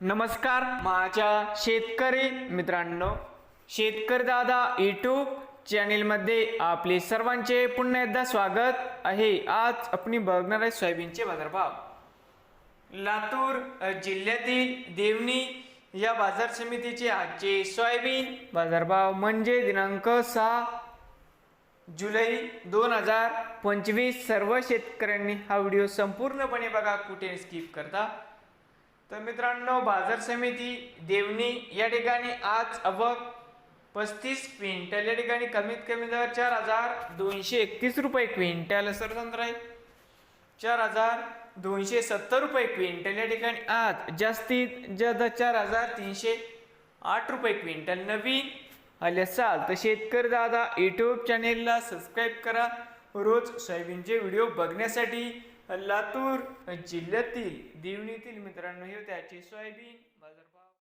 नमस्कार माझ्या शेतकरी मित्रांनो शेतकरी दादा यूट्यूब चॅनेलमध्ये आपले सर्वांचे पुन्हा एकदा स्वागत आहे. आज आपण बघणार आहे सोयाबीनचे बाजारभाव. लातूर जिल्ह्यातील देवणी या बाजार समितीचे आजचे सोयाबीन बाजारभाव म्हणजे दिनांक सहा जुलै दोन हजार पंचवीस. सर्व शेतकऱ्यांनी हा व्हिडिओ संपूर्णपणे बघा कुठे स्किप करता. तर मित्रांनो बाजार समिती देवणी या ठिकाणी आज अवक पस्तीस क्विंटल. या ठिकाणी कमीत कमी दर चार हजार दोनशे एकतीस रुपये क्विंटल सरसंत्र आहे. चार हजार दोनशे सत्तर रुपये क्विंटल. या ठिकाणी आज जास्तीत जास्त चार हजार तीनशे आठ रुपये क्विंटल. नवीन आले असाल तर शेतकरी दादा यूट्यूब चॅनेलला सबस्क्राईब करा. रोज सोयाबीनचे व्हिडिओ बघण्यासाठी लातूर जिल्ह्यातील देवणीतील मित्रांनो हे त्याचे सोयाबीन बाजारभाव.